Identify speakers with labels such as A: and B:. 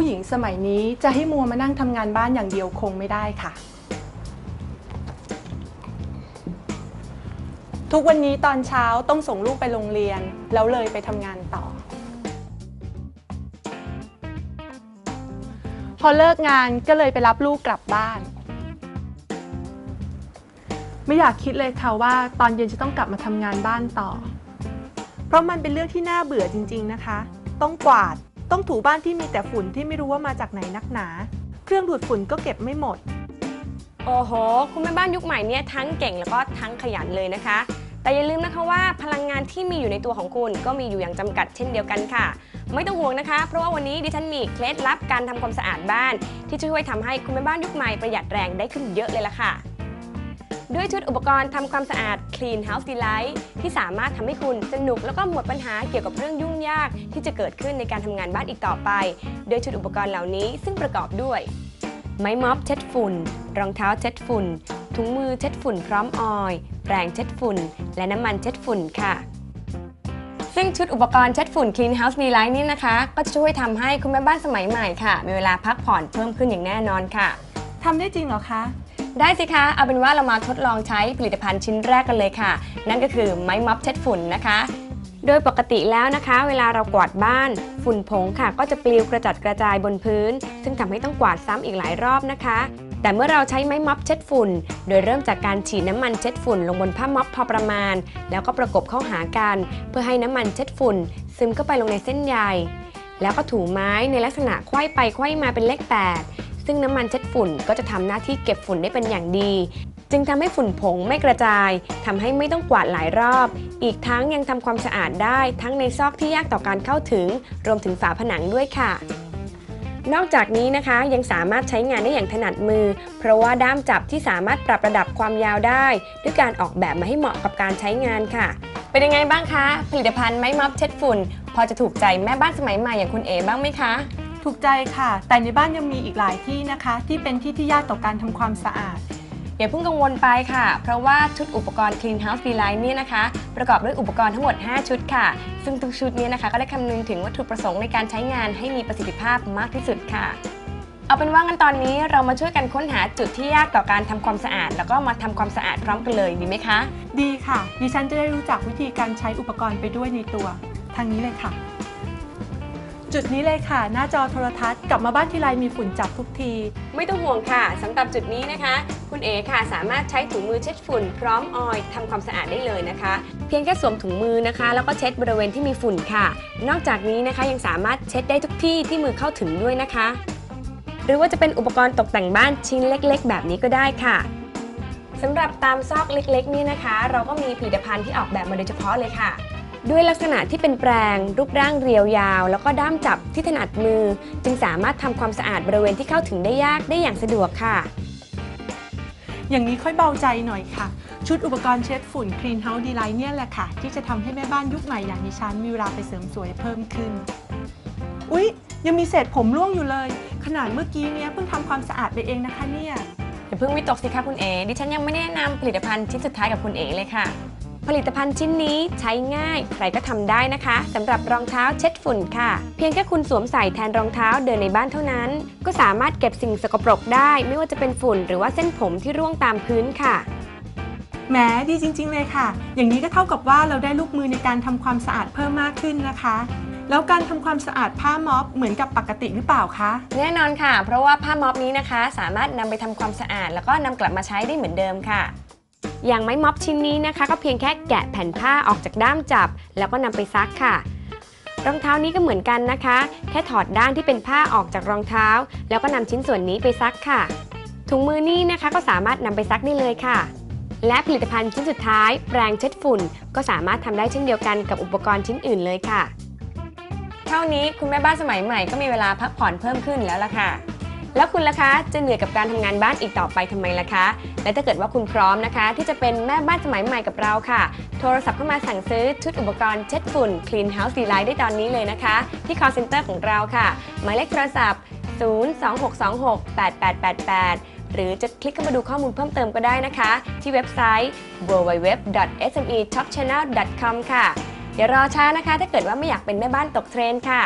A: ผู้หญิงสมัยนี้จะให้มัวมานั่งทำงานบ้านอย่างเดียวคงไม่ได้ค่ะ ทุกวันนี้ตอนเช้าต้องส่งลูกไปโรงเรียน แล้วเลยไปทำงานต่อ พอเลิกงานก็เลยไปรับลูกกลับบ้าน ไม่อยากคิดเลยค่ะว่าตอนเย็นจะต้องกลับมาทำงานบ้านต่อ เพราะมันเป็นเรื่องที่น่าเบื่อจริง ๆนะคะ ต้องกวาด ต้องถูบ้านที่มีแต่ฝุ่นที่ไม่รู้ว่ามาจากไหนนักหนา เครื่องดูดฝุ่นก็เก็บไม่หมด
B: โอ้โห คุณแม่บ้านยุคใหม่เนี่ยทั้งเก่งแล้วก็ทั้งขยันเลยนะคะ แต่อย่าลืมนะคะว่าพลังงานที่มีอยู่ในตัวของคุณก็มีอยู่อย่างจำกัดเช่นเดียวกันค่ะ ไม่ต้องห่วงนะคะ เพราะว่าวันนี้ดิฉันมีเคล็ดลับการทำความสะอาดบ้าน ที่จะช่วยทำให้คุณแม่บ้านยุคใหม่ประหยัดแรงได้ขึ้นเยอะเลยล่ะค่ะ ด้วยชุดอุปกรณ์ทำความสะอาด Clean House Delight ที่สามารถทำให้คุณสนุกแล้วก็หมดปัญหาเกี่ยวกับเรื่องยุ่งยาก ที่จะเกิดขึ้นในการทำงานบ้านอีกต่อไปโดยชุดอุปกรณ์เหล่านี้ซึ่งประกอบด้วย ไม้ม็อบเช็ดฝุ่น รองเท้าเช็ดฝุ่น ถุงมือเช็ดฝุ่นพร้อมออยล์แปรงเช็ดฝุ่น และน้ำมันเช็ดฝุ่นค่ะซึ่งชุดอุปกรณ์เช็ดฝุ่น Clean House Delight นี่นะคะ ก็จะช่วยทำให้คุณแม่บ้านสมัยใหม่ค่ะ มีเวลาพักผ่อนเพิ่มขึ้นอย่างแน่นอนค่ะ
A: ทำได้จริงเหรอคะ
B: ได้สิคะ เอาเป็นว่าเรามาทดลองใช้ผลิตภัณฑ์ชิ้นแรกกันเลยค่ะ นั่นก็คือไม้ม็อบเช็ดฝุ่นนะคะ โดยปกติแล้วนะคะ เวลาเรากวาดบ้าน ฝุ่นผงค่ะ ก็จะปลิวกระจัดกระจายบนพื้น ซึ่งทำให้ต้องกวาดซ้ำอีกหลายรอบนะคะ แต่เมื่อเราใช้ไม้ม็อบเช็ดฝุ่น โดยเริ่มจากการฉีดน้ำมันเช็ดฝุ่นลงบนผ้าม็อบพอประมาณ แล้วก็ประกบเข้าหากัน เพื่อให้น้ำมันเช็ดฝุ่น ซึมเข้าไปลงในเส้นใยแล้วก็ถูไม้ในลักษณะไขว้ไปไขว้มาเป็นเลข8 ซึ่งน้ำมันเช็ดฝุ่นก็จะทำหน้าที่เก็บฝุ่นได้เป็นอย่างดี จึงทำให้ฝุ่นผงไม่กระจายทำให้ไม่ต้องกวาดหลายรอบ อีกทั้งยังทำความสะอาดได้ทั้งในซอกที่ยากต่อการเข้าถึง รวมถึงฝาผนังด้วยค่ะนอกจากนี้นะคะยังสามารถใช้งานได้อย่างถนัดมือ เพราะว่าด้ามจับที่สามารถปรับระดับความยาวได้ ด้วยการออกแบบมาให้เหมาะกับการใช้งานค่ะ เป็นยังไงบ้างคะ ผลิตภัณฑ์ไม้ม็อบเช็ดฝุ่น พอจะถูกใจแม่บ้านสมัยใหม่อย่างคุณเอ๋บ้างไหมคะ
A: ถูกใจค่ะ แต่ในบ้านยังมีอีกหลายที่นะคะ ที่เป็นที่ที่ยากต่อการทำความสะอาด
B: อย่าเพิ่งกังวลไปค่ะ เพราะว่าชุดอุปกรณ์ Clean House Delight เนี่ยนะคะ ประกอบด้วยอุปกรณ์ทั้งหมด 5 ชุดค่ะ ซึ่งทุกชุดเนี้นะคะ ก็ได้คำนึงถึงวัตถุประสงค์ในการใช้งานให้มีประสิทธิภาพมากที่สุดค่ะ เอาเป็นว่างั้นตอนนี้เรามาช่วยกันค้นหาจุดที่ยากต่อการทำความสะอาด แล้วก็มาทำความสะอาดพร้อมกันเลยดีไหมคะ
A: ดีค่ะ ดิฉันจะได้รู้จักวิธีการใช้อุปกรณ์ไปด้วยในตัว ทางนี้เลยค่ะ จุดนี้เลยค่ะ หน้าจอโทรทัศน์กลับมาบ้านทีไรมีฝุ่นจับทุกที
B: ไม่ต้องห่วงค่ะสำหรับจุดนี้นะคะ คุณเอค่ะสามารถใช้ถุงมือเช็ดฝุ่น พร้อมออยล์ทำความสะอาดได้เลยนะคะ เพียงแค่สวมถุงมือนะคะ แล้วก็เช็ดบริเวณที่มีฝุ่นค่ะ นอกจากนี้นะคะยังสามารถเช็ดได้ทุกที่ที่มือเข้าถึงด้วยนะคะ หรือว่าจะเป็นอุปกรณ์ตกแต่งบ้านชิ้นเล็ก ๆ แบบนี้ก็ได้ค่ะสำหรับตามซอกเล็กๆนี่นะคะ เราก็มีผลิตภัณฑ์ที่ออกแบบมาโดยเฉพาะเลยค่ะ ด้วยลักษณะที่เป็นแปรงรูปร่างเรียวยาว แล้วก็ด้ามจับที่ถนัดมือ จึงสามารถทำความสะอาดบริเวณที่เข้าถึงได้ยากได้อย่างสะดวกค่ะ
A: อย่างนี้ค่อยเบาใจหน่อยค่ะ ชุดอุปกรณ์เช็ดฝุ่น Clean House Delight เนี่ยแหละค่ะ ที่จะทำให้แม่บ้านยุคใหม่อย่างดิฉันมีเวลาไปเสริมสวยเพิ่มขึ้น อุ๊ย ยังมีเศษผมร่วงอยู่เลย ขนาดเมื่อกี้เนี้ยเพิ่งทำความสะอาดไปเองนะคะเนี่ย
B: อย่าเพิ่งวิตกสิคะคุณเอ๋ดิฉันยังไม่ได้แนะนำผลิตภัณฑ์ชิ้นสุดท้ายกับคุณเอ๋เลยค่ะ ผลิตภัณฑ์ชิ้นนี้ใช้ง่าย ใครก็ทำได้นะคะสำหรับรองเท้าเช็ดฝุ่นค่ะ เพียงแค่คุณสวมใส่แทนรองเท้าเดินในบ้านเท่านั้น ก็สามารถเก็บสิ่งสกปรกได้ ไม่ว่าจะเป็นฝุ่นหรือว่าเส้นผมที่ร่วงตามพื้นค่ะ
A: แหมดีจริง ๆ เลยค่ะ อย่างนี้ก็เท่ากับว่าเราได้ลูกมือในการทำความสะอาดเพิ่มมากขึ้นนะคะ แล้วการทำความสะอาดผ้าม็อบเหมือนกับปกติหรือเปล่าคะ
B: แน่นอนค่ะ เพราะว่าผ้าม็อบนี้นะคะ สามารถนำไปทำความสะอาด แล้วก็นำกลับมาใช้ได้เหมือนเดิมค่ะ อย่างไม้ม็อบชิ้นนี้นะคะ ก็เพียงแค่แกะแผ่นผ้าออกจากด้ามจับ แล้วก็นำไปซักค่ะ รองเท้านี้ก็เหมือนกันนะคะ แค่ถอดด้านที่เป็นผ้าออกจากรองเท้า แล้วก็นำชิ้นส่วนนี้ไปซักค่ะ ถุงมือนี้นะคะก็สามารถนำไปซักได้เลยค่ะ และผลิตภัณฑ์ชิ้นสุดท้าย แปรงเช็ดฝุ่น ก็สามารถทำได้เช่นเดียวกันกับอุปกรณ์ชิ้นอื่นเลยค่ะ เท่านี้คุณแม่บ้านสมัยใหม่ก็มีเวลาพักผ่อนเพิ่มขึ้นแล้วล่ะค่ะ แล้วคุณล่ะคะจะเหนื่อยกับการทำงานบ้านอีกต่อไปทำไมล่ะคะ และถ้าเกิดว่าคุณพร้อมนะคะ ที่จะเป็นแม่บ้านสมัยใหม่กับเราค่ะ โทรศัพท์เข้ามาสั่งซื้อชุดอุปกรณ์เช็ดฝุ่น Clean House Delight ได้ตอนนี้เลยนะคะ ที่ call center ของเราค่ะ หมายเลขโทรศัพท์ 026268888หรือจะคลิกเข้ามาดูข้อมูลเพิ่มเติมก็ได้นะคะ ที่เว็บไซต์ www.smetopchannel.com ค่ะ เดี๋ยวรอช้านะคะ ถ้าเกิดว่าไม่อยากเป็นแม่บ้านตกเทรนด์ค่ะ